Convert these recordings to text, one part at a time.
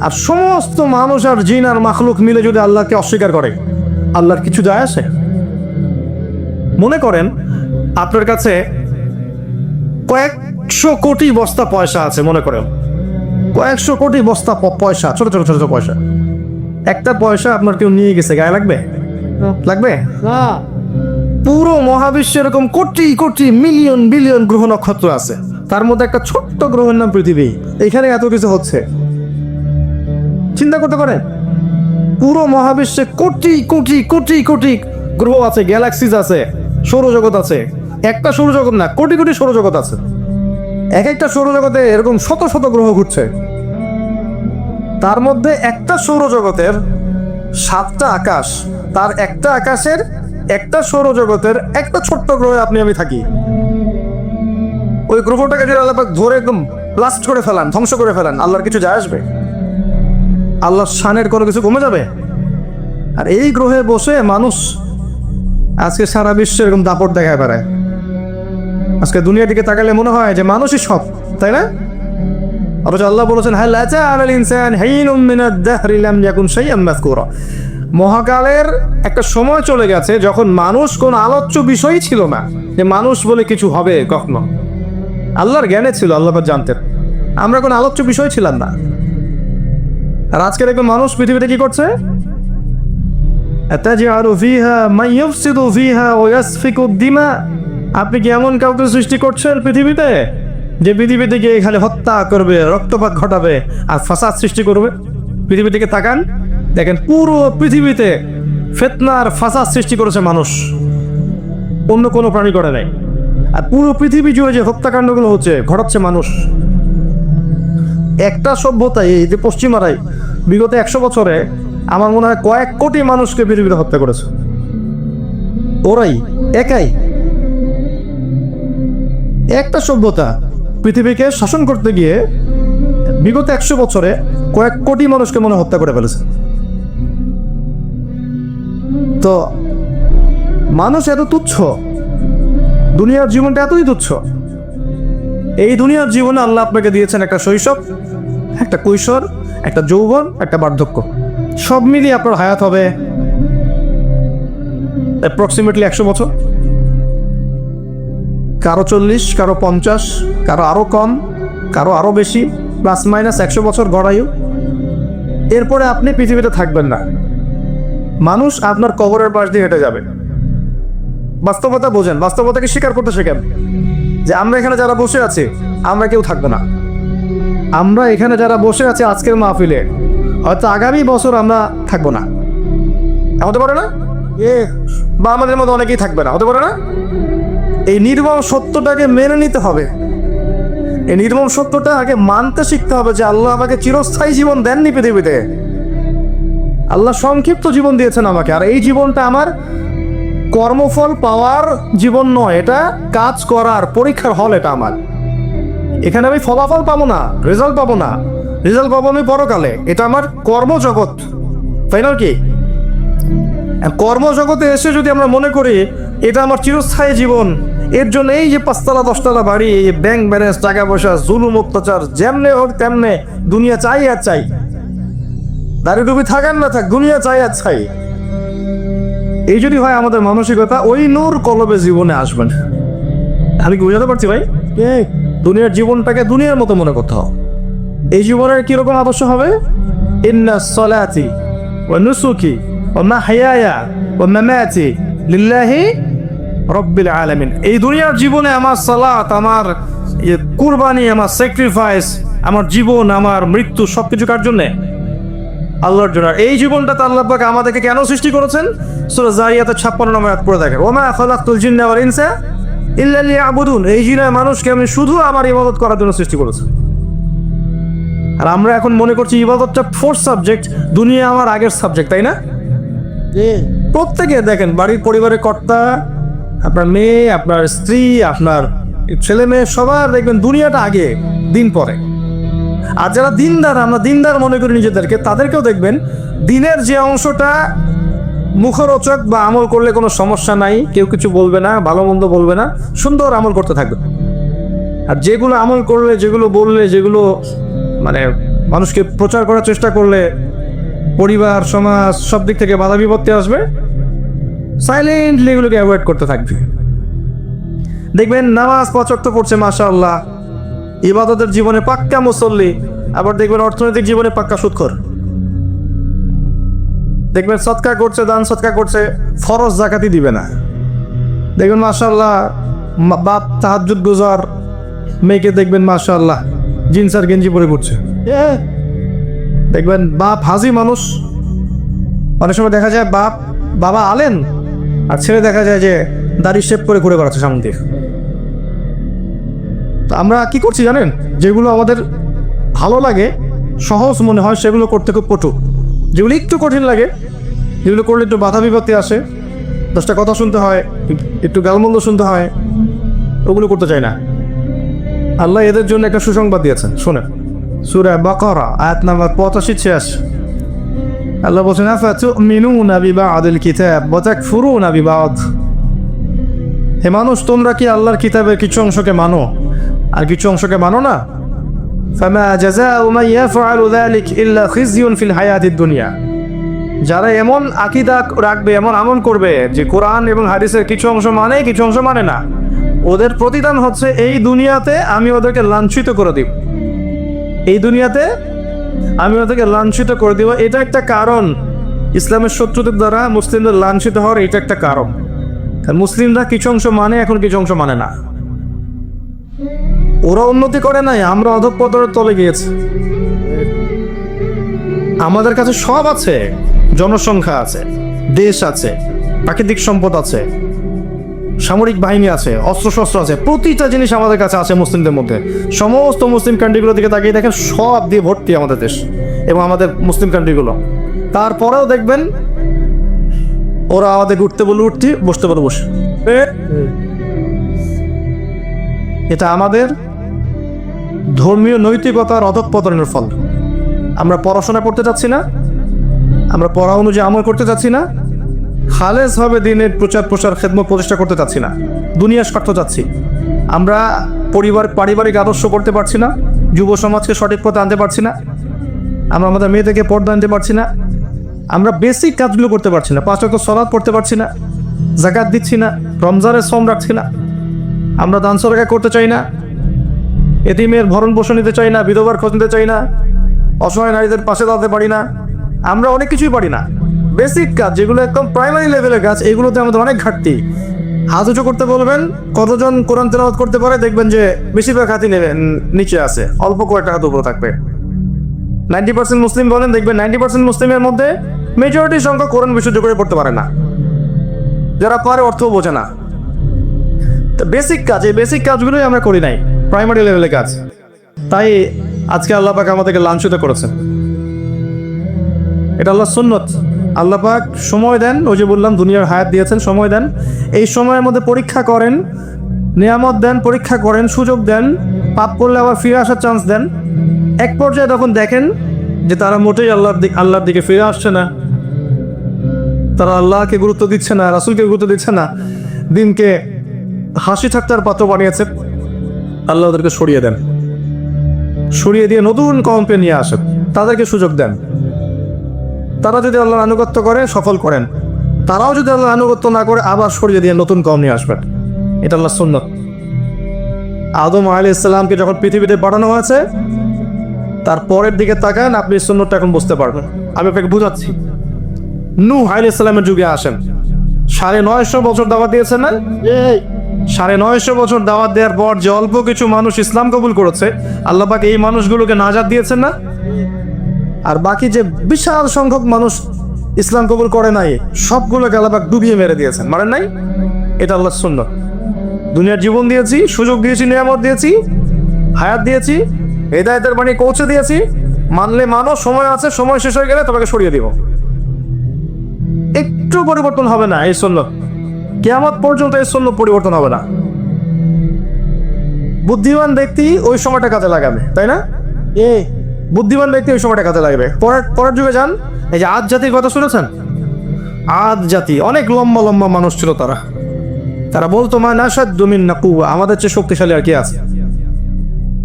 আর সমস্ত মানুষ আর জিন আর মাখলুক মিলে যদি আল্লাহকে অস্বীকার করে আল্লাহর কিছু যায় আসে মনে করেন আপনার কাছে কয়েকশো কোটি বস্তা পয়সা আছে মনে করেন। কয়েকশো কোটি বস্তা পয়সা ছোট ছোট ছোট ছোট পয়সা। একটা পয়সা আপনার কেউ নিয়ে গেছে গায়ে লাগবে? লাগবে? পুরো মহাবিশ্বে এরকম কোটি কোটি মিলিয়ন বিলিয়ন গ্রহ নক্ষত্র আছে। তার মধ্যে একটা ছোট্ট গ্রহের নাম পৃথিবী। এখানে এত কিছু হচ্ছে। চিন্তা করতে পারেন। পুরো মহাবিশ্বে কোটি কোটি কোটি কোটি গ্রহ আছে গ্যালাক্সিস আছে, সৌরজগৎ আছে। একটা সৌরজগৎ না, কোটি কোটি সৌরজগৎ আছে। এক একটা সৌরজগতে এরকম শত শত গ্রহ ঘুরছে। তার মধ্যে একটা সৌরজগতের সাতটা আকাশ, তার একটা আকাশের একটা সৌরজগতের একটা ছোট্ট গ্রহে আপনি, আমি থাকি। ওই গ্রহটাকে যদি আল্লাহ ধরে একদম ব্লাস্ট করে ফেলান, ধ্বংস করে ফেলান, আল্লাহর কিছু যায় আসবে? আল্লাহর শানের কোনো কিছু কমে যাবে? আর এই গ্রহে বসে মানুষ আজকে সারা বিশ্বে এরকম দাপট দেখায় বেড়ায়। আজকে দুনিয়ার দিকে তাকালে মনে হয় যে মানুষই সব, তাই না? অথচ আল্লাহ বলেছেন, হাল আতা আলাল ইনসান হাইনুম মিনাদ দাহরি লাম ইয়াকুন শাইআন মাযকুরা। মহাকালের একটা সময় চলে গেছে যখন মানুষ কোন আলোচ্য বিষয়ই ছিল না যে মানুষ বলে কিছু হবে কখনো। আল্লাহর জ্ঞানে ছিল, আল্লাহ জানতেন। আমরা কোন আলোচ্য বিষয় ছিলাম না। আর আজকের একজন মানুষ পৃথিবীতে কি করছে? আপনি কি এমন কাউকে সৃষ্টি করছেন পৃথিবীতে? যে পৃথিবী থেকে খালি হত্যা করবে, রক্তপাত ঘটাবে আর ফাসাদ সৃষ্টি করবে? পৃথিবী থেকে তাকান। দেখেন, পুরো পৃথিবীতে ফেতনার ফাসাদ সৃষ্টি করেছে মানুষ। অন্য কোনো প্রাণী করে নাই। আর পুরো পৃথিবী জুড়ে যে হত্যাকাণ্ডগুলো হচ্ছে, ঘটাচ্ছে মানুষ। একটা সভ্যতায় এই যে পশ্চিমারায় বিগত একশো বছরে আমার মনে হয় কয়েক কোটি মানুষকে পৃথিবীতে হত্যা করেছে। ওরাই একাই। একটা সভ্যতা পৃথিবীকে শাসন করতে গিয়ে বিগত একশো বছরে কয়েক কোটি মানুষকে মনে হত্যা করে ফেলেছে। তো মানুষ এত তুচ্ছ, দুনিয়ার জীবনটা এতই তুচ্ছ। এই দুনিয়ার জীবনে আল্লাহ আপনাকে দিয়েছেন একটা শৈশব, একটা কৈশোর একটা যৌবন, একটা বার্ধক্য। সব মিলিয়ে আপনার হায়াত হবে অ্যাপ্রক্সিমেটলি একশো বছর। কারও চল্লিশ, কারও পঞ্চাশ, কারও আরও কম, কারও আরও বেশি প্লাস মাইনাস একশো বছর গড়ায়ু এরপরে আপনি পৃথিবীতে থাকবেন না। মানুষ আপনার কবরের পাশ দিয়ে হেঁটে যাবে। বাস্তবতা বোঝেন। বাস্তবতাকে স্বীকার করতে শেখেন যে আমরা এখানে যারা বসে আছি, আমরা কেউ থাকব না। আমরা এখানে যারা বসে আছি আজকের মাহফিলে হয়তো আগামী বছর আমরা থাকব না। হতে পারে না? এ বা আমাদের মধ্যে অনেকেই থাকবে না। হতে পারে না? এই নির্মম সত্যটাকে মেনে নিতে হবে। এই নির্মম সত্যটা আগে মানতে শিখতে হবে যে আল্লাহ আমাকে চিরস্থায়ী জীবন দেননি পৃথিবীতে। আল্লাহ সংক্ষিপ্ত জীবন দিয়েছেন আমাকে। আর এই জীবনটা আমার কর্মফল পাওয়ার জীবন নয় এটা কাজ করার পরীক্ষার হল এটা আমার। এখানে আমি ফলাফল পাবো না রেজাল্ট পাবো না। রেজাল্ট পাবো আমি পরকালে, এটা আমার কর্মজগৎ। তাই না কি কর্মজগতে এসে যদি আমরা মনে করি, এটা আমার চিরস্থায়ী জীবন, এর জন্য এই যে পাঁচতলা, দশতলা বাড়ি, এই ব্যাংক ব্যালেন্স টাকা পয়সা, জুলুম, অত্যাচার, যেমনে হোক তেমনে, দুনিয়া চাই আর চাই। দাঁড়িয়ে ডুবি থাকেন না থাক, দুনিয়া চাই আর চাই। এই যদি হয় আমাদের মানসিকতা, ওই নূর কলবে জীবনে আসবেন আমি কি বুঝাতে পারছি ভাই? দুনিয়ার জীবনটাকে দুনিয়ার মতো মনে করতে হবে। এই জীবনের কীরকম আদর্শ হবে? ইন্না সলাতি ও নুসুকি ও মাহইয়ায়া ও মামাতি লিল্লাহি রব্বিল আলামিন। এই দুনিয়ার জীবনে আমার সালাত, আমার ইয়ে কুরবানি, আমার স্যাক্রিফাইস আমার জীবন, আমার মৃত্যু সবকিছু কার জন্যে? আল্লাহর জন্য। এই জীবনটা তো আল্লাহ আমাদেরকে কেন সৃষ্টি করেছেন? সূরা জারিয়াতে 56 নম্বর পড়ে দেখেন। ওমা খালাকতুল জিন্না ওয়াল ইনসা ইল্লা লিয়াবুদুন। এই জিনা মানুষকে আমি শুধু আমার ইবাদত করার জন্য সৃষ্টি করেছি। আর আমরা এখন মনে করছি ইবাদতটা ফোর্থ সাবজেক্ট দুনিয়া আমার আগের সাবজেক্ট তাই না? প্রত্যেকে দেখেন বাড়ির পরিবারের কর্তা আপনার মেয়ে আপনার স্ত্রী আপনার ছেলে মেয়ে সবার দেখবেন দুনিয়াটা আগে দিন পরে। আর যারা দিনদার আমরা দিনদার মনে করি নিজেদেরকে তাদেরকেও দেখবেন দিনের যে অংশটা মুখরোচক বা আমল করলে কোনো সমস্যা নাই, কেউ কিছু বলবে না, ভালো মন্দ বলবে না, সুন্দর আমল করতে থাকবে। আর যেগুলো আমল করলে, যেগুলো বললে, যেগুলো মানে মানুষকে প্রচার করার চেষ্টা করলে পরিবার, সমাজ, সব দিক থেকে বাধা বিপত্তি আসবে সাইলেন্টলি এগুলোকে অ্যাভয়েড করতে থাকবে। দেখবেন, নামাজ পচক্ত পড়ছে মাশা আল্লাহ ইবাদতের জীবনে পাক্কা মুসল্লি, আবার দেখবেন অর্থনৈতিক জীবনে পাক্কা সুৎখর। দেখবেন সৎকা করছে দান সৎকা করছে ফরজ জাকাতি দিবে না। দেখবেন মাশাল্লাহ বাপ তাহাজুদ গুজার মেয়েকে দেখবেন মাশাল্লাহ জিন্স আর গেঞ্জি পরে ঘুরছে দেখবেন বাপ হাজি মানুষ অনেক সময় দেখা যায় বাপ বাবা আলেন আর ছেলে দেখা যায় যে দাড়ি শেপ করে ঘুরে বেড়াচ্ছে সামনে দিয়ে। তো আমরা কি করছি জানেন? যেগুলো আমাদের ভালো লাগে সহজ মনে হয় সেগুলো করতে খুব কটু। যেগুলো একটু কঠিন লাগে, যেগুলো করলে একটু বাধা বিপত্তি আসে। দশটা কথা শুনতে হয়, একটু গালমন্দ শুনতে হয়, ওগুলো করতে চাই না। আল্লাহ এদের জন্য একটা সুসংবাদ দিয়েছেন, শোনেন। সুরা বাকরা, আয়াত নাম্বার পঁচাশি, ছিয়াশি। আল্লাহ বলছেন, আফাতুমিনুনা বিবাদিল কিতাব, ওয়া তাকফুরুনা বিবাদ। হে মানুষ, তোমরা কি আল্লাহর কিতাবের কিছু অংশকে মানো? আর কিছু অংশকে মানো না? ফামা জাযাউ মান ইয়াফআলু যালিক ইল্লা খিজিয়ুন ফিল হায়াতিদ দুনিয়া। যারা এমন আকিদা রাখবে, এমন আমল করবে যে কোরআন এবং হাদিসের কিছু অংশ মানে কিছু অংশ মানে না। ওদের প্রতিদান হচ্ছে, এই দুনিয়াতে আমি ওদেরকে লাঞ্ছিত করে দিব। এই দুনিয়াতে আমি ওদেরকে লাঞ্ছিত করে দিব। এটা একটা কারণ। ইসলামের শত্রুদের দ্বারা মুসলিমদের লাঞ্ছিত হওয়ার এটা একটা কারণ মুসলিমরা কিছু অংশ মানে এখন কিছু অংশ মানে না। ওরা উন্নতি করে নাই আমরা অধঃপতনের তলে গিয়েছি। আমাদের কাছে সব আছে জনসংখ্যা আছে দেশ আছে প্রাকৃতিক সম্পদ আছে সামরিক বাহিনী আছে অস্ত্রশস্ত্র আছে প্রতিটা জিনিস আমাদের কাছে আছে মুসলিমদের মধ্যে। সমস্ত মুসলিম কান্ট্রিগুলোর দিকে তাকিয়ে দেখেন সব দিয়ে ভর্তি আমাদের দেশ এবং আমাদের মুসলিম কান্ট্রিগুলো। তারপরেও দেখবেন ওরা আমাদের উঠতে বলে উঠতি বসতে বলে বসে এটা আমাদের ধর্মীয় নৈতিকতার অধঃপতনের ফল। আমরা পড়াশোনা করতে চাচ্ছি না, আমরা পড়া অনুযায়ী আমল করতে চাচ্ছি না, খালেজ হবে দিনের প্রচার প্রসার খেদমত প্রতিষ্ঠা করতে চাচ্ছি না দুনিয়ার স্বার্থ চাচ্ছি। আমরা পরিবার, পারিবারিক আদর্শ করতে পারছি না, যুব সমাজকে সঠিক পথে আনতে পারছি না, আমরা আমাদের মেয়েদেরকে পর্দা আনতে পারছি না, আমরা বেসিক কাজগুলো করতে পারছি না, পাঁচ সলাদ পড়তে পারছি না, জাকাত দিচ্ছি না, রমজানের শ্রম রাখছি না, আমরা দান সরকার করতে চাই না এতিমের ভরণ পোষণ নিতে চাই না, বিধবার খোঁজ নিতে চাই না, অসহায় নারীদের পাশে দাঁড়াতে পারি না, আমরা অনেক কিছুই পারি না। বেসিক কাজ, যেগুলো একদম প্রাইমারি লেভেলের কাজ, এগুলোতে আমাদের অনেক ঘাটতি। হাত উঁচু করতে বলবেন, কতজন কোরআন তেলাওয়াত করতে পারে, দেখবেন যে বেশিরভাগ নেবে নিচে আছে, অল্প কয়েকটা হাত উপরে থাকবে। নাইনটি পার্সেন্ট মুসলিম বলেন, দেখবেন নাইনটি পার্সেন্ট মুসলিমের মধ্যে মেজরিটি সংখ্যা কোরআন বিশুদ্ধ করে পড়তে পারে না। যারা পারে অর্থও বোঝে না। তো বেসিক কাজ, এই বেসিক কাজগুলোই আমরা করি নাই। প্রাইমারি লেভেলের কাজ। তাই আজকে আল্লাহ পাক আমাদেরকে লাঞ্ছিত করেছেন। এটা আল্লাহ সুন্নত। আল্লাহ পাক সময় দেন, ওই যে বললাম, দুনিয়ার হায়াত দিয়েছেন, সময় দেন। এই সময়ের মধ্যে পরীক্ষা করেন, নিয়ামত দেন, পরীক্ষা করেন, সুযোগ দেন, পাপ করলে আবার ফিরে আসার চান্স দেন। এক পর্যায়ে তখন দেখেন যে তারা মোটেই আল্লাহর দিক আল্লাহর দিকে ফিরে আসছে না, তারা আল্লাহকে গুরুত্ব দিচ্ছে না, রাসুলকে গুরুত্ব দিচ্ছে না, দিনকে হাসি ঠাট্টার পাত্র বানিয়েছে। আল্লাহ ওদেরকে সরিয়ে দেন। সরিয়ে দিয়ে নতুন কম্পে নিয়ে আসেন। তাদেরকে সুযোগ দেন। তারা যদি আল্লাহর আনুগত্য করে, সফল করেন। তারাও যদি আল্লাহ আনুগত্য না করে, আবার সরিয়ে দিয়ে নতুন কম নিয়ে আসবেন। এটা আল্লাহ সুন্নত। আদম আলী ইসলামকে যখন পৃথিবীতে পাঠানো হয়েছে, তার পরের দিকে তাকান, আপনি সুন্নতটা এখন বুঝতে পারবেন। আমি আপনাকে বুঝাচ্ছি। নু আলী ইসলামের যুগে আসেন। সাড়ে নয়শো বছর দাওয়াত দিয়েছেন না? সাড়ে নয়শো বছর দাওয়াত দেওয়ার পর যে অল্প কিছু মানুষ ইসলাম কবুল করেছে আল্লাহ পাক এই মানুষগুলোকে নাজাদ দিয়েছেন না? আর বাকি যে বিশাল সংখ্যক মানুষ ইসলাম কবুল করে নাই, সবগুলোকে আল্লাহ পাক ডুবিয়ে মেরে দিয়েছেন। মারেন নাই? এটা আল্লাহ শূন্য দুনিয়ার জীবন দিয়েছি, সুযোগ দিয়েছি, নিয়ামত দিয়েছি, হায়াত দিয়েছি, হেদায়তের বাণী পৌঁছে দিয়েছি, মানলে মানো, সময় আছে, সময় শেষ হয়ে গেলে তোমাকে সরিয়ে দিব। একটু পরিবর্তন হবে না এই শূন্য কেয়ামত পর্যন্ত এই শূন্য পরিবর্তন হবে না। বুদ্ধিমান ব্যক্তি ওই সময়টা কাজে লাগাবে, তাই না? এ, বুদ্ধিমান ব্যক্তি ওই সময়টা কাজে লাগবে। পরের পরের যুগে যান, এই যে আজ জাতির কথা শুনেছেন? আদ জাতি, অনেক লম্বা লম্বা মানুষ ছিল তারা। তারা বলতো, মা নাসাদ দুমিন না কুয়া আমাদের চেয়ে শক্তিশালী আর কি আছে?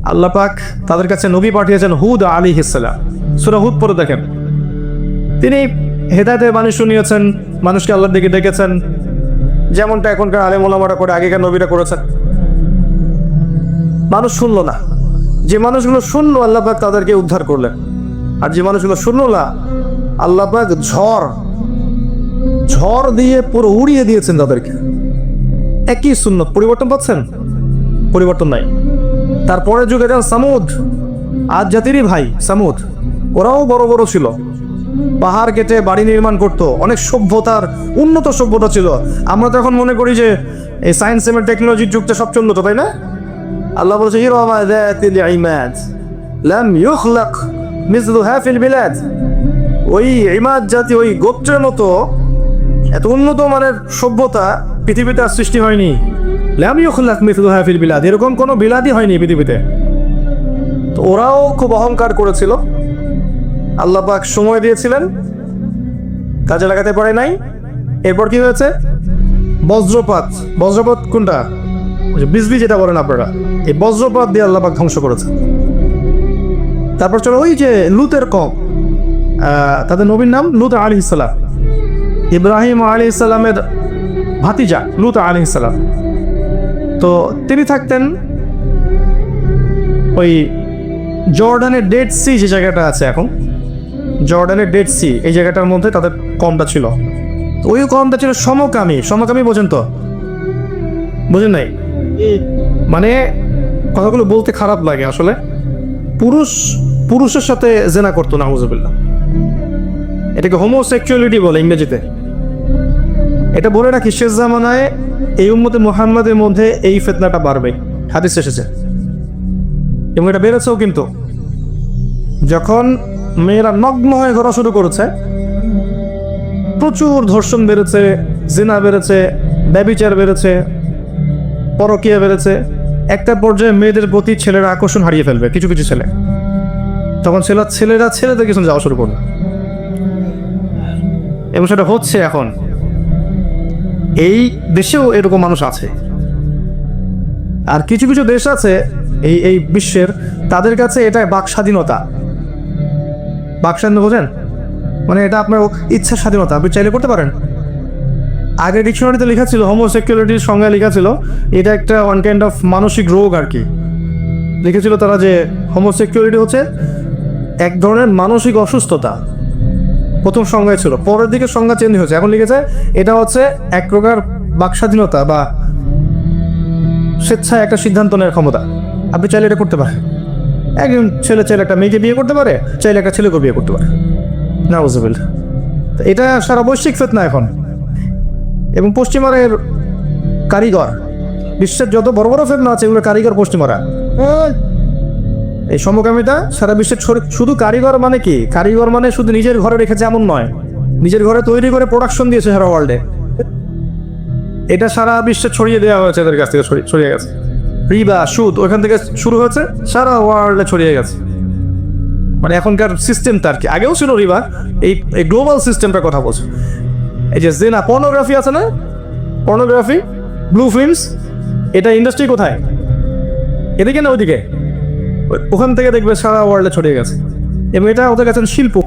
আল্লাহ পাক তাদের কাছে নবী পাঠিয়েছেন হুদ আলী হিসালাম সুরা হুদ পরে দেখেন। তিনি হেদায়তের বাণী শুনিয়েছেন, মানুষকে আল্লাহর দিকে ডেকেছেন। যেমনটা এখনকার আলেম করে, আগেকার নবীরা করেছেন। মানুষ শুনলো না। যে মানুষগুলো শুনলো, আল্লাহ পাক তাদেরকে উদ্ধার করলেন। আর যে মানুষগুলো শুনলো না, আল্লাহ পাক ঝড় ঝড় দিয়ে পুরো উড়িয়ে দিয়েছেন তাদেরকে। একই শূন্য পরিবর্তন পাচ্ছেন? পরিবর্তন নাই। তারপরে যুগে যান সামুদ, আজ জাতিরই ভাই সামুদ, ওরাও বড় বড় ছিল। পাহাড় কেটে বাড়ি নির্মাণ করত। অনেক সভ্যতার, উন্নত সভ্যতা ছিল। আমরা তো এখন মনে করি যে এই সায়েন্স এবং টেকনোলজির যুগটা সবচেয়ে উন্নত তাই না? আল্লাহ বলছে ইরামা যাতিল ইমাদ, লাম ইউখলাক মিসলুহা ফিল বিলাদ। ওই ইমাদ জাতি, ওই গোত্রের মতো এত উন্নত মানের সভ্যতা পৃথিবীতে আর সৃষ্টি হয়নি। লাম ইউখলাক মিসলুহা ফিল বিলাদ, এরকম কোনো বিলাদই হয়নি পৃথিবীতে। তো ওরাও খুব অহংকার করেছিল। আল্লাহ পাক সময় দিয়েছিলেন। কাজে লাগাতে পারে নাই। এরপর কি হয়েছে? বজ্রপাত। বজ্রপাত কোনটা? বিজলি যেটা বলেন আপনারা। এই বজ্রপাত দিয়ে আল্লাহ পাক ধ্বংস করেছে তারপর চলো, ওই যে লুতের কম। তাদের নবীর নাম লুত আলী ইসলাম ইব্রাহিম আলী ইসলামের ভাতিজা লুত আলী ইসলাম তো তিনি থাকতেন ওই জর্ডানের ডেড সি যে জায়গাটা আছে এখন। জর্ডানের ডেড সি, এই জায়গাটার মধ্যে তাদের কমটা ছিল। ওই কমটা ছিল সমকামী সমকামী বোঝেন তো? বুঝেন নাই? মানে কথাগুলো বলতে খারাপ লাগে আসলে। পুরুষ, পুরুষের সাথে জেনা করতো না হুজুবিল্লা এটাকে হোমোসেক্সুয়ালিটি বলে ইংরেজিতে। এটা বলে রাখি, শেষ জামানায় এই উম্মতে মোহাম্মদের মধ্যে এই ফেতনাটা বাড়বে। হাদিস এসেছে। এবং এটা বেড়েছেও কিন্তু। যখন মেয়েরা নগ্ন হয়ে ঘোরা শুরু করেছে। প্রচুর ধর্ষণ বেড়েছে, জিনা বেড়েছে ব্যবিচার বেড়েছে, পরকিয়া বেড়েছে। একটা পর্যায়ে মেয়েদের প্রতি ছেলেরা আকর্ষণ হারিয়ে ফেলবে, কিছু কিছু ছেলে। তখন ছেলে, ছেলেরা ছেলেদের কিছু যাওয়া শুরু করবে এবং সেটা হচ্ছে এখন, এই দেশেও এরকম মানুষ আছে। আর কিছু কিছু দেশ আছে, এই এই বিশ্বের, তাদের কাছে এটা বাক স্বাধীনতা। বাক স্বাধীনতা বোঝেন? মানে এটা আপনার ইচ্ছা স্বাধীনতা, আপনি চাইলে করতে পারেন। আগে ডিকশনারিতে লেখা ছিল হোমোসেকুলারিটির সংজ্ঞা লেখা ছিল, এটা একটা ওয়ান কাইন্ড অফ মানসিক রোগ আর কি। লিখেছিল তারা যে হোমোসেকুলারিটি হচ্ছে এক ধরনের মানসিক অসুস্থতা। প্রথম সংজ্ঞায় ছিল, পরের দিকে সংজ্ঞা চেঞ্জ হয়েছে। এখন লিখেছে, এটা হচ্ছে এক প্রকার বাক স্বাধীনতা বা স্বেচ্ছায় একটা সিদ্ধান্ত নেওয়ার ক্ষমতা। আপনি চাইলে এটা করতে পারেন। একজন ছেলে চাইলে একটা মেয়েকে বিয়ে করতে পারে, চাইলে একটা ছেলেকে বিয়ে করতে পারে। না বুঝবেন এটা সারা বৈশ্বিক ফেতনা এখন। এবং পশ্চিমারের কারিগর, বিশ্বের যত বড় বড় ফেতনা আছে এগুলো কারিগর পশ্চিমারা। এই সমকামিতা সারা বিশ্বের শুধু কারিগর মানে কি? কারিগর মানে শুধু নিজের ঘরে রেখেছে এমন নয়। নিজের ঘরে তৈরি করে প্রোডাকশন দিয়েছে সারা ওয়ার্ল্ডে এটা সারা বিশ্বে ছড়িয়ে দেওয়া হয়েছে এদের কাছ থেকে ছড়িয়ে গেছে। রিবা, সুদ ওখান থেকে শুরু হয়েছে, সারা ওয়ার্ল্ডে ছড়িয়ে গেছে। মানে এখনকার সিস্টেমটা আর কি। আগেও ছিল রিবা, এই এই গ্লোবাল সিস্টেমটার কথা বলছে। এই যে জেনা পর্নোগ্রাফি আছে না? পর্নোগ্রাফি ব্লু ফিল্মস এটা ইন্ডাস্ট্রি কোথায়? এদিকে না ওইদিকে? ওখান থেকে দেখবে সারা ওয়ার্ল্ডে ছড়িয়ে গেছে। এবং এটা ওদের কাছে শিল্প।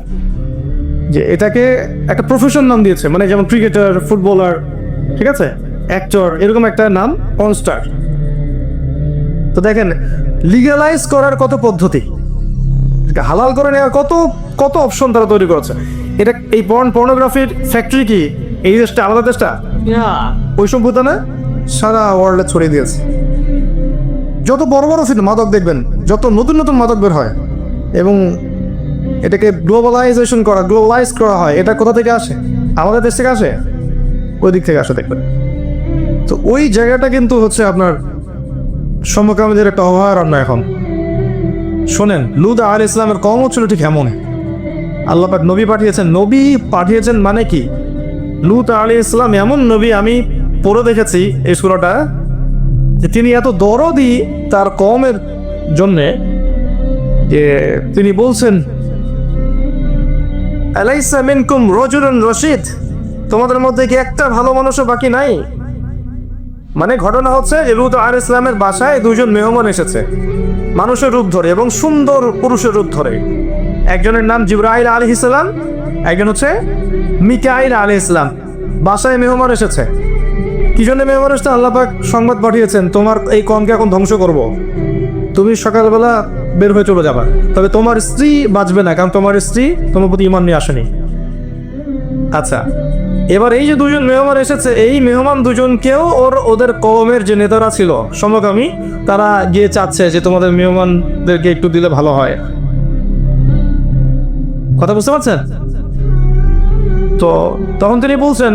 যে এটাকে একটা প্রফেশন নাম দিয়েছে। মানে যেমন ক্রিকেটার ফুটবলার ঠিক আছে? অ্যাক্টর এরকম একটা নাম কনস্টার তো দেখেন লিগালাইজ করার কত পদ্ধতি? হালাল করে নেওয়ার কত কত অপশন তারা তৈরি করেছে। এটা এই পর্ন পর্নোগ্রাফির ফ্যাক্টরি কি? এই দেশটা আলাদা দেশটা? ওই সভ্যতা না? সারা ওয়ার্ল্ডে ছড়িয়ে দিয়েছে। যত বড় বড় ফিল্ম মাদক দেখবেন যত নতুন নতুন মাদক বের হয় এবং এটাকে গ্লোবালাইজেশন করা গ্লোবালাইজ করা হয় এটা কোথা থেকে আসে? আমাদের দেশ থেকে আসে? ওই দিক থেকে আসে দেখবেন। তো ওই জায়গাটা কিন্তু হচ্ছে আপনার সমকামীদের একটা অভয়ারণ্য এখন। শোনেন লুদা আল ইসলামের কম ছিল ঠিক এমন আল্লাহ পাক নবী পাঠিয়েছেন। নবী পাঠিয়েছেন মানে কি? লুত আলী ইসলাম এমন নবী আমি পড়ে দেখেছি এই সুরাটা, যে তিনি এত দরদি তার কমের জন্যে, যে তিনি বলছেন, আলাইসা মিনকুম রজুলুন রশিদ, তোমাদের মধ্যে কি একটা ভালো মানুষও বাকি নাই? মানে ঘটনা হচ্ছে যে লুত আর ইসলামের বাসায় দুজন মেহমান এসেছে। মানুষের রূপ ধরে এবং সুন্দর পুরুষের রূপ ধরে। একজনের নাম জিব্রাইল আলী ইসলাম একজন হচ্ছে মিকাইল আলী ইসলাম বাসায় মেহমান এসেছে। কি জন্য মেহমান এসেছে? আল্লাপাক সংবাদ পাঠিয়েছেন, তোমার এই কমকে এখন ধ্বংস করব। তুমি সকালবেলা বের হয়ে চলে যাবা। তবে তোমার স্ত্রী বাঁচবে না, কারণ তোমার স্ত্রী তোমার প্রতি ইমান নিয়ে আসেনি। আচ্ছা এবার এই যে দুজন মেহমান এসেছে, এই মেহমান দুজনকেও ওর, ওদের কওমের যে নেতারা ছিল, সমকামী, তারা গিয়ে চাচ্ছে যে তোমাদের মেহমানদেরকে একটু দিলে ভালো হয়। কথা বুঝতে পারছেন? তো তখন তিনি বলছেন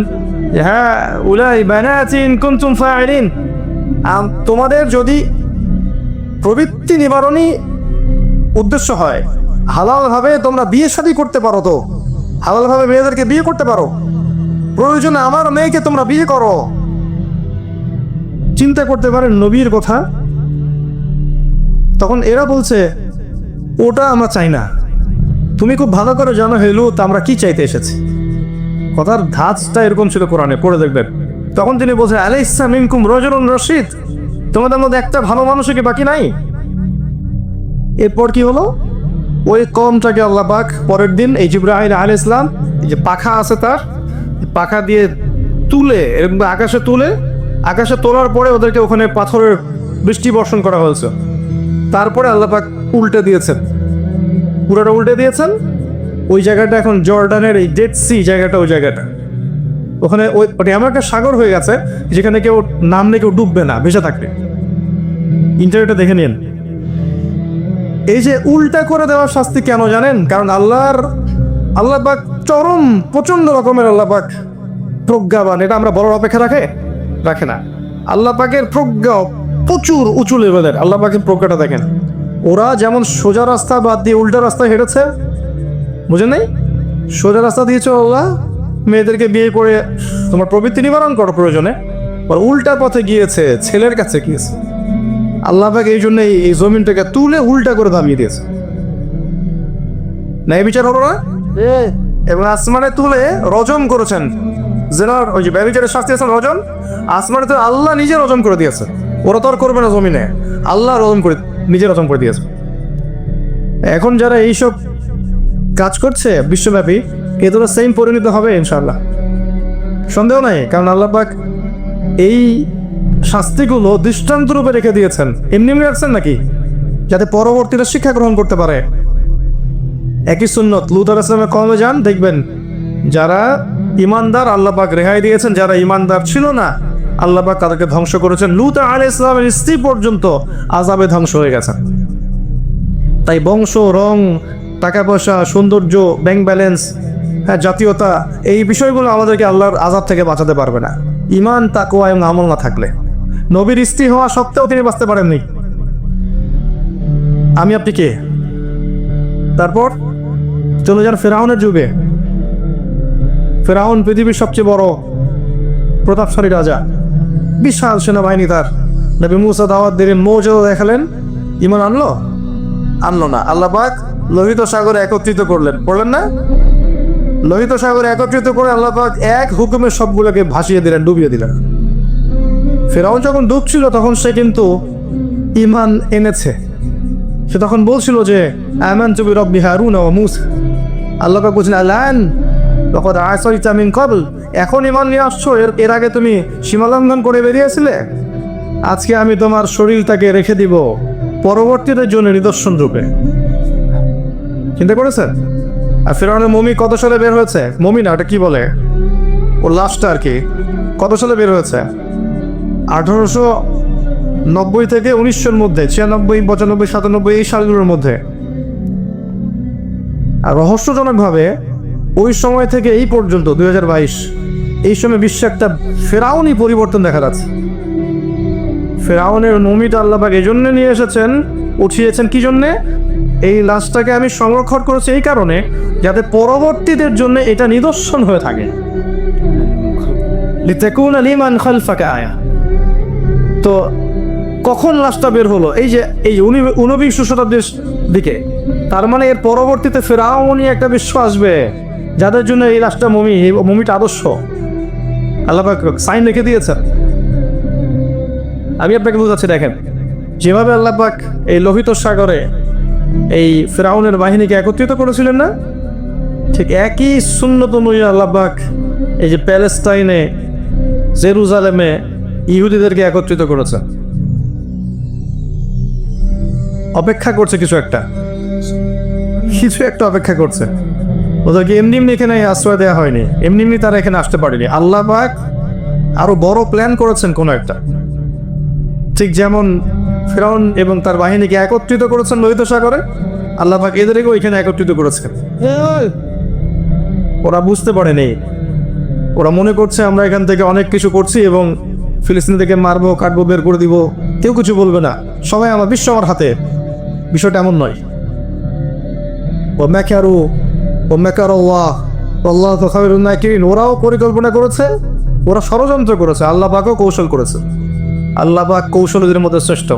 হ্যাঁ উলাই বানাতিন কুনতুম ফাইলিন। তোমাদের যদি প্রবৃত্তি নিবারণী উদ্দেশ্য হয় হালালভাবে তোমরা বিয়ে শাদী করতে পারো তো। হালালভাবে মেয়েদেরকে বিয়ে করতে পারো। প্রয়োজনে আমার মেয়েকে তোমরা বিয়ে করো। চিন্তা করতে পারেন নবীর কথা। তখন এরা বলছে, ওটা আমরা চাই না। তুমি খুব ভালো করে জানো হেলু, তা আমরা কি চাইতে এসেছি? কথার ধাঁচটা এরকম ছিল কোরআনে, পড়ে দেখবেন। তখন তিনি বলছেন আলে ইসলাম ইনকুম রজরুন রশিদ, তোমাদের মধ্যে একটা ভালো মানুষ কি বাকি নাই? এরপর কি হলো? ওই কমটাকে আল্লাহ পাক পরের দিন এই জিব্রাহিল আল ইসলাম এই যে পাখা আছে তার পাখা দিয়ে তুলে, এরকম আকাশে তুলে, আকাশে তোলার পরে ওদেরকে ওখানে পাথরের বৃষ্টি বর্ষণ করা হয়েছে। তারপরে আল্লাহ পাক উল্টে দিয়েছেন। পুরোটা উল্টে দিয়েছেন। ওই জায়গাটা এখন জর্ডানের এই ডেড সি জায়গাটা, ওই জায়গাটা। ওখানে ওই ওটা এমন একটা সাগর হয়ে গেছে, যেখানে কেউ নামলে কেউ ডুববে না, ভেসে থাকবে। ইন্টারনেটে দেখে নিন। এই যে উল্টা করে দেওয়ার শাস্তি কেন জানেন? কারণ আল্লাহর আল্লাহ চরম প্রচণ্ড রকমের আল্লাহ পাক প্রজ্ঞাবান। এটা আমরা বড় অপেক্ষা রাখে? রাখে না। আল্লাহ পাকের প্রজ্ঞা প্রচুর উঁচু লেভেলের। আল্লাহ পাকের প্রজ্ঞাটা দেখেন। ওরা যেমন সোজা রাস্তা বাদ দিয়ে উল্টা রাস্তা হেঁটেছে, বুঝেন নাই? সোজা রাস্তা দিয়েছে আল্লাহ, মেয়েদেরকে বিয়ে করে তোমার প্রবৃত্তি নিবারণ করো প্রয়োজনে। আর উল্টা পথে গিয়েছে, ছেলের কাছে গিয়েছে। আল্লাহ পাক এই জন্য এই জমিনটাকে তুলে উল্টা করে দামিয়ে দিয়েছে। না এই বিচার হলো না? এবং আসমানে তুলে রজম করেছেন। জেনার ওই যে ব্যবচারের শাস্তি আছেন রজম, আসমানে তো আল্লাহ নিজে রজম করে দিয়েছে। ওরা তো আর করবে না জমিনে। আল্লাহ রজম করে, নিজে রজম করে দিয়েছে। এখন যারা এইসব কাজ করছে বিশ্বব্যাপী এ তোরা সেম পরিণত হবে ইনশাল্লাহ সন্দেহ নাই, কারণ আল্লাহ পাক এই শাস্তিগুলো দৃষ্টান্ত রূপে রেখে দিয়েছেন। এমনি এমনি রাখছেন নাকি? যাতে পরবর্তীরা শিক্ষা গ্রহণ করতে পারে। একই সুন্নত। লুত আসলামের কমে যান, দেখবেন যারা ইমানদার আল্লাহ পাক রেহাই দিয়েছেন। যারা ইমানদার ছিল না, আল্লাহ পাক তাদেরকে ধ্বংস করেছেন। লুত আলী ইসলামের স্ত্রী পর্যন্ত আজাবে ধ্বংস হয়ে গেছেন। তাই বংশ, রং, টাকা পয়সা, সৌন্দর্য ব্যাংক ব্যালেন্স হ্যাঁ জাতীয়তা, এই বিষয়গুলো আমাদেরকে আল্লাহর আজাব থেকে বাঁচাতে পারবে না। ইমান তাকুয়া এবং আমল না থাকলে। নবীর স্ত্রী হওয়া সত্ত্বেও তিনি বাঁচতে পারেননি। আমি আপনি কে? তারপর চলে যান ফেরাউনের যুগে। ফেরাউন পৃথিবীর সবচেয়ে বড় প্রতাপশালী রাজা। বিশাল সেনাবাহিনী তার। নবী মুসা দাওয়াত দিলেন মৌজাদা দেখালেন। ইমান আনলো? আনলো না। আল্লাহ পাক লোহিত সাগরে একত্রিত করলেন। পড়লেন না? লোহিত সাগরে একত্রিত করে আল্লাহ পাক এক হুকুমে সবগুলোকে ভাসিয়ে দিলেন, ডুবিয়ে দিলেন। ফেরাউন যখন ডুবছিল, তখন সে কিন্তু ইমান এনেছে। সে তখন বলছিল যে, আমান চবি রব্বি হারুন ও মুস। আল্লাহ পাক বলছেন, আলান তখন আয়সরিতা মিন কবল এখন ইমান নিয়ে আসছো, এর এর আগে তুমি সীমালঙ্ঘন করে বেরিয়েছিলে? আজকে আমি তোমার শরীরটাকে রেখে দিব পরবর্তীদের জন্য নিদর্শন রূপে। চিন্তা করেছেন? আর ফেরাউনের মমি কত সালে বের হয়েছে? মমি না, ওটা কি বলে? ওর লাশটা আর কি। কত সালে বের হয়েছে? আঠারোশো নব্বই থেকে উনিশশোর মধ্যে, ছিয়ানব্বই, পঁচানব্বই, সাতানব্বই, এই সালগুলোর মধ্যে। রহস্যজনকভাবে ওই সময় থেকে এই পর্যন্ত দু হাজার বাইশ, এই সময় বিশ্বে একটা ফেরাউনি পরিবর্তন দেখা যাচ্ছে। ফেরাউনের মমিটা আল্লাহবাক এই জন্য নিয়ে এসেছেন, উঠিয়েছেন কি জন্যে? এই লাশটাকে আমি সংরক্ষণ করেছি এই কারণে যাতে পরবর্তীদের জন্য এটা নিদর্শন হয়ে থাকে। লিতাকুন খালফাকা আয়া। তো কখন লাশটা বের হলো? এই যে, এই ঊনবিংশ শতাব্দীর দিকে। তার মানে এর পরবর্তীতে ফেরাউনি একটা বিশ্ব আসবে, যাদের জন্য এই লাশটা মমি মমিটা আদর্শ। আল্লাহ সাইন রেখে দিয়েছেন। আমি আপনাকে বোঝাচ্ছি, দেখেন, যেভাবে আল্লাহ পাক এই লোহিত সাগরে এই ফেরাউনের বাহিনীকে একত্রিত করেছিলেন না, ঠিক একই সুন্নত অনুযায়ী আল্লাহ পাক এই যে প্যালেস্টাইনে, জেরুজালেমে ইহুদিদেরকে একত্রিত করেছেন। অপেক্ষা করছে কিছু একটা। কিছু একটা অপেক্ষা করছে। ওদেরকে এমনি এমনি এখানে আশ্রয় দেওয়া হয়নি। এমনি এমনি তারা এখানে আসতে পারেনি। আল্লাহ পাক আরও বড় প্ল্যান করেছেন কোনো একটা। ঠিক যেমন ফেরাউন এবং তার বাহিনীকে একত্রিত করেছেন লোহিত সাগরে আল্লাহ পাক এদেরকেও এখানে একত্রিত করেছেন। ওরা বুঝতে পারেনি। ওরা মনে করছে আমরা এখান থেকে অনেক কিছু করছি এবং ফিলিস্তিন থেকে মারবো কাটবো বের করে দিব। কেউ কিছু বলবে না। সবাই আমার বিশ্ব আমার হাতে। বিষয়টা এমন নয়। ম্যাকারু ও ম্যাকার আল্লাহ আল্লাহ তো খাবিরুন নাকিরিন ওরাও পরিকল্পনা করেছে, ওরা ষড়যন্ত্র করেছে, আল্লাহ পাকও কৌশল করেছে। আল্লাহ পাক কৌশলীদের মধ্যে শ্রেষ্ঠ।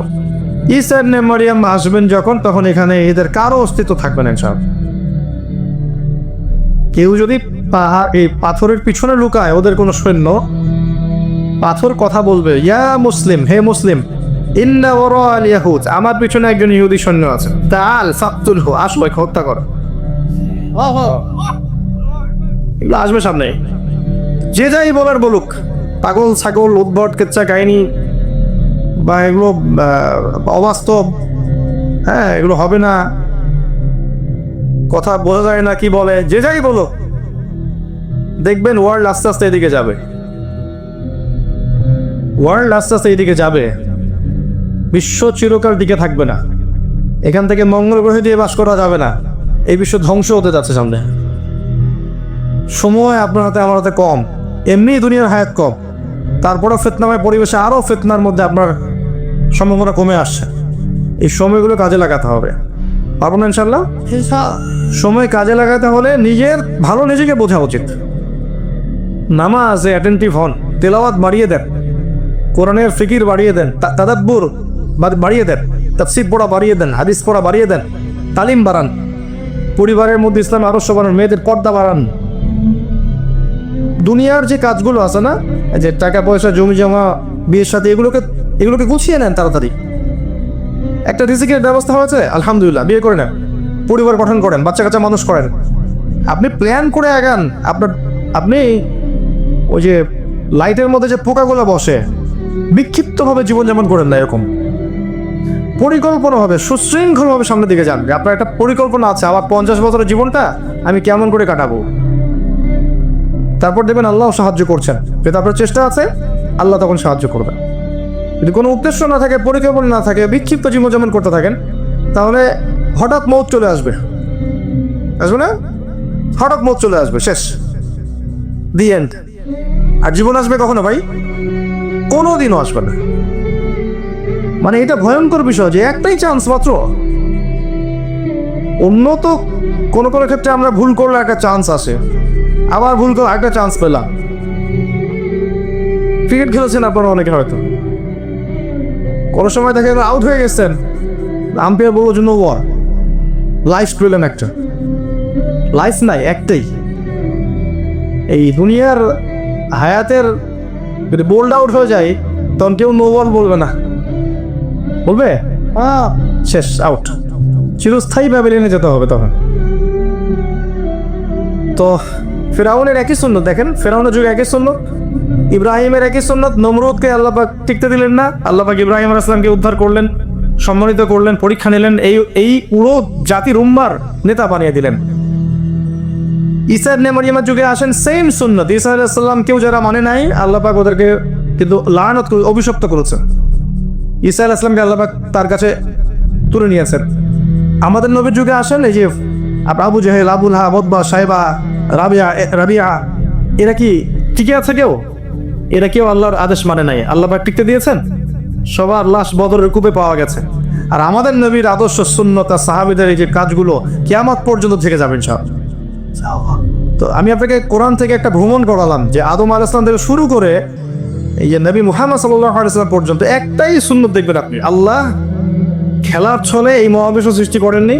ইসার নে মারিয়াম আসবেন যখন, তখন এখানে এদের কারও অস্তিত্ব থাকবে না ইনশাআল্লাহ। কেউ যদি পাহাড় এই পাথরের পিছনে লুকায়, ওদের কোনো সৈন্য, পাথর কথা বলবে, ইয়া মুসলিম, হে মুসলিম ইন্না ওরা আল ইয়াহুদ। আমার পিছনে একজন ইহুদি সৈন্য আছে। তাল ফাকতুল হো আসো একে হত্যা করো। এগুলো আসবে সামনে। যে যাই বলার বলুক পাগল ছাগল উদ্ভট কেচ্চা কাহিনী বা এগুলো অবাস্তব হ্যাঁ এগুলো হবে না। কথা বোঝা যায় না কি বলে। যে যাই বলো দেখবেন ওয়ার্ল্ড আস্তে আস্তে এদিকে যাবে। ওয়ার্ল্ড আস্তে আস্তে এদিকে যাবে। বিশ্ব চিরকাল দিকে থাকবে না। এখান থেকে মঙ্গল গ্রহে দিয়ে বাস করা যাবে না। এই বিশ্ব ধ্বংস হতে যাচ্ছে সামনে। সময় আপনার হাতে আমার হাতে কম। এমনি দুনিয়ার হায়াত কম। তারপরেও ফেতনাময় পরিবেশে আরও ফেতনার মধ্যে আপনার সম্ভাবনা কমে আসছে। এই সময়গুলো কাজে লাগাতে হবে। পারব না ইনশাল্লাহ সময় কাজে লাগাতে হলে নিজের ভালো নিজেকে বোঝা উচিত। নামাজে অ্যাটেন্টিভ হন তেলাওয়াত বাড়িয়ে দেন কোরআনের ফিকির বাড়িয়ে দেন তাদাব্বুর বাড়িয়ে দেন, তাফসির পড়া বাড়িয়ে দেন, হাদিস পড়া বাড়িয়ে দেন, তালিম বাড়ান, পরিবারের মধ্যে ইসলাম আদর্শ বাড়ান মেয়েদের পর্দা বাড়ান। দুনিয়ার যে কাজগুলো আছে না যে টাকা পয়সা, জমি জমা, বিয়ের সাথে, এগুলোকে এগুলোকে গুছিয়ে নেন তাড়াতাড়ি। একটা রিজিকের ব্যবস্থা হয়েছে, আলহামদুলিল্লাহ, বিয়ে করে নেন, পরিবার গঠন করেন, বাচ্চা কাচ্চা মানুষ করেন। আপনি প্ল্যান করে আগান, আপনার, আপনি ওই যে লাইটের মধ্যে যে পোকাগুলো বসে, বিক্ষিপ্তভাবে জীবনযাপন করেন না এরকম। পরিকল্পনাভাবে, সুশৃঙ্খলভাবে সামনের দিকে যান। আপনার একটা পরিকল্পনা আছে, আমার পঞ্চাশ বছরের জীবনটা আমি কেমন করে কাটাবো? তারপর দেখবেন আল্লাহ সাহায্য করছেন। যদি আপনার চেষ্টা আছে, আল্লাহ তখন সাহায্য করবে যদি কোনো উদ্দেশ্য না থাকে, পরিকল্পনা না থাকে, বিক্ষিপ্ত জীবনযাপন করতে থাকেন, তাহলে হঠাৎ মৌত চলে আসবে। আসবে না? হঠাৎ মৌত চলে আসবে, শেষ। দি এন্ড আর জীবন আসবে কখনো ভাই? কোনো দিনও আসবে না। মানে এটা ভয়ঙ্কর বিষয় যে একটাই চান্স মাত্র। অন্য তো কোনো কোনো ক্ষেত্রে আমরা ভুল করলে একটা চান্স আসে। আবার ভুল করে একটা চান্স পেলাম। ক্রিকেট খেলেছেন আপনারা অনেকে হয়তো। কোনো সময় দেখে আউট হয়ে গেছেন। আম্পায়ার বলব জন্য ওয়ার লাইফ পেলেন একটা লাইফ নাই, একটাই। এই দুনিয়ার হায়াতের যদি বোল্ড আউট হয়ে যায়, তখন কেউ নো বল বলবে না। বলবে? হ্যাঁ শেষ আউট চিরস্থায়ী ব্যাবেলিনে যেতে হবে তখন। তো ফেরাউনের একই সুন্নত দেখেন ফেরাউনের যুগে একই সুন্নত ইব্রাহিমের একই সুন্নত নমরুদকে আল্লাপাক টিকতে দিলেন না আল্লাপাক ইব্রাহিম আসলামকে উদ্ধার করলেন সম্মানিত করলেন পরীক্ষা নিলেন এই এই পুরো জাতির উম্মার নেতা বানিয়ে দিলেন। ঈসার নেমরিয়ামের যুগে আসেন সেম সুন্নত ঈসা আলাইসাল্লাম কেউ যারা মানে নাই আল্লাপাক ওদেরকে কিন্তু লানত অভিশপ্ত করেছেন। ঈসা আলাইসলামকে আল্লাপাক তার কাছে তুলে নিয়েছেন আমাদের নবীর যুগে আসেন এই যে আবু জাহেল, আবুল হা বদবা সাহেবা রাবিয়া রাবিয়া, এরা কি টিকে আছে কেউ? এরা কেউ আল্লাহর আদেশ মানে নাই। আল্লাহ পাক টিকতে দিয়েছেন? সবার লাশ বদরের কূপে পাওয়া গেছে। আর আমাদের নবীর আদর্শ শূন্যতা সাহাবিদের এই যে কাজগুলো কিয়ামত পর্যন্ত থেকে যাবেন সব তো আমি আপনাকে কোরআন থেকে একটা ভ্রমণ করালাম যে আদম আল ইসলাম থেকে শুরু করে এই যে নবী মুহাম্মদ সাল্লাম পর্যন্ত একটাই সুন্নত দেখবেন আপনি। আল্লাহ খেলার ছলে এই মহাবিশ্ব সৃষ্টি করেননি,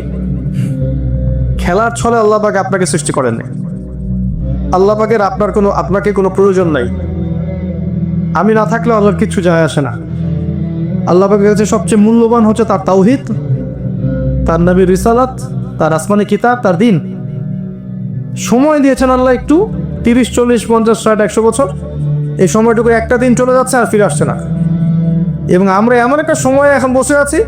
খেলার ছলে আল্লাহ পাক আপনাকে সৃষ্টি করেননি। আল্লাহ পাকের আপনার কোনো, আপনাকে কোনো প্রয়োজন নাই। আমি না থাকলে আল্লাহর কিচ্ছু যায় আসে না। আল্লাহ পাকের কাছে সবচেয়ে মূল্যবান হচ্ছে তার তাওহিদ, তার নবীর রিসালাত, তার আসমানি কিতাব, তার দিন। সময় দিয়েছেন আল্লাহ একটু, তিরিশ, চল্লিশ, পঞ্চাশ, ষাট, একশো বছর। এই সময়টুকু একটা দিন চলে যাচ্ছে আর ফিরে আসছে না। এবং আমরা এমন একটা সময়ে এখন বসে আছি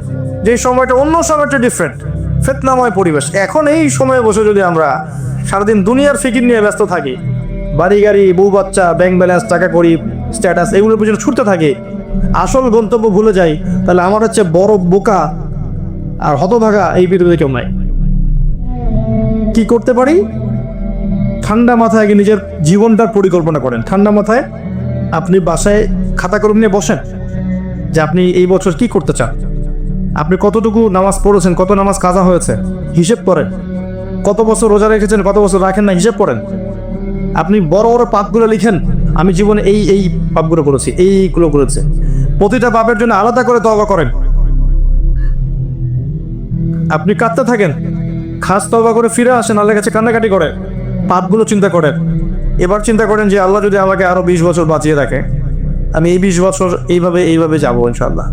যে সময়টা অন্য সময়টা ডিফারেন্ট ফেতনাময় পরিবেশ। এখন এই সময়ে বসে যদি আমরা সারাদিন দুনিয়ার ফিকির নিয়ে ব্যস্ত থাকি, বাড়ি গাড়ি, বউ বাচ্চা ব্যাংক ব্যালেন্স টাকা করি স্ট্যাটাস এগুলোর পিছনে ছুটতে থাকি, আসল গন্তব্য ভুলে যাই, তাহলে আমার হচ্ছে বড় বোকা আর হতভাগা এই পৃথিবীতে কেউ নাই। কি করতে পারি? ঠান্ডা মাথায় আগে নিজের জীবনটার পরিকল্পনা করেন। ঠান্ডা মাথায় আপনি বাসায় খাতা কলম নিয়ে বসেন যে আপনি এই বছর কি করতে চান? আপনি কতটুকু নামাজ পড়েছেন, কত নামাজ কাজা হয়েছে, হিসেব করেন। কত বছর রোজা রেখেছেন, কত বছর রাখেন না, হিসেব করেন। আপনি বড় বড় পাপগুলো লিখেন, আমি জীবনে এই এই পাপগুলো করেছি, এইগুলো করেছে। প্রতিটা পাপের জন্য আলাদা করে তবা করেন। আপনি কাঁদতে থাকেন, খাস তবা করে ফিরে আসেন, আল্লাহর কাছে কান্নাকাটি করেন, পাপগুলো চিন্তা করেন। এবার চিন্তা করেন যে আল্লাহ যদি আমাকে আরও বিশ বছর বাঁচিয়ে রাখে, আমি এই বিশ বছর এইভাবে এইভাবে যাব ইনশাল্লাহ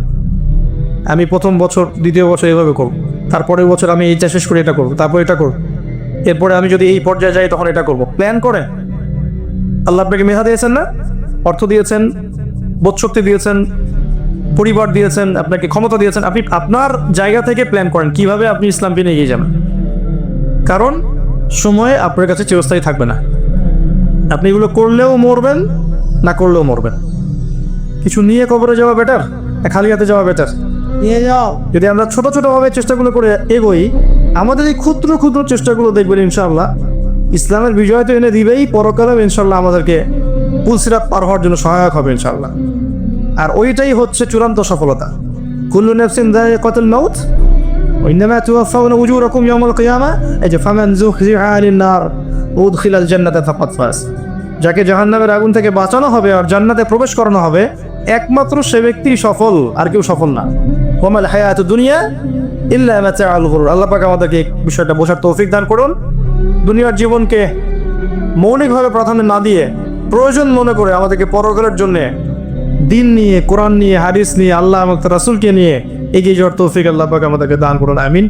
আমি প্রথম বছর, দ্বিতীয় বছর এইভাবে করব। তারপরের বছর আমি এইটা শেষ করে এটা করব, তারপর এটা করব। এরপরে আমি যদি এই পর্যায়ে যাই, তখন এটা করব। প্ল্যান করেন। আল্লাহ আপনাকে মেধা দিয়েছেন না? অর্থ দিয়েছেন বোধশক্তি দিয়েছেন, পরিবার দিয়েছেন, আপনাকে ক্ষমতা দিয়েছেন। আপনি আপনার জায়গা থেকে প্ল্যান করেন কীভাবে আপনি ইসলামকে নিয়ে এগিয়ে যাবেন। কারণ সময় আপনার কাছে চিরস্থায়ী থাকবে না। আপনি এগুলো করলেও মরবেন না করলেও মরবেন। কিছু নিয়ে কবরে যাওয়া বেটার খালি হাতে যাওয়া বেটার নিয়ে যাও। যদি আমরা ছোট ছোটোভাবে চেষ্টাগুলো করে এগোই আমাদের এই ক্ষুদ্র ক্ষুদ্র চেষ্টাগুলো দেখবেন ইনশাআল্লাহ। ইসলামের বিজয় তো এনে দিবেই পরকালেও ইনশাল্লাহ আমাদেরকে পুলসিরাত পার হওয়ার জন্য সহায়ক হবে ইনশাল্লাহ আর ওইটাই হচ্ছে চূড়ান্ত সফলতা। কুল্লু নেফসিন কতল মৌত ওই নেমা তুয়াফা উজু রকম ইয়ামল কিয়ামা এই যে ফামান জুখ জিহা আলিন নার। উদখিলাল জান্নাতা ফাকাদ ফাজ যাকে জাহান্নামের আগুন থেকে বাঁচানো হবে আর জান্নাতে প্রবেশ করানো হবে, একমাত্র সে ব্যক্তি সফল, আর কেউ সফল না। ওমাল হায়াত দুনিয়া ইল্লা মাতাআল গুরুর। আল্লাহ পাক আমাদেরকে বিষয়টা বোঝার তৌফিক দান করুন। দুনিয়ার জীবনকে মৌলিকভাবে প্রাধান্য না দিয়ে প্রয়োজন মনে করে আমাদেরকে পরকালের জন্যে দিন নিয়ে, কোরআন নিয়ে, হাদিস নিয়ে, আল্লাহ রাসূলকে নিয়ে এগিয়ে যাওয়ার তৌফিক আল্লাহ পাক আমাদেরকে দান করুন। আমিন।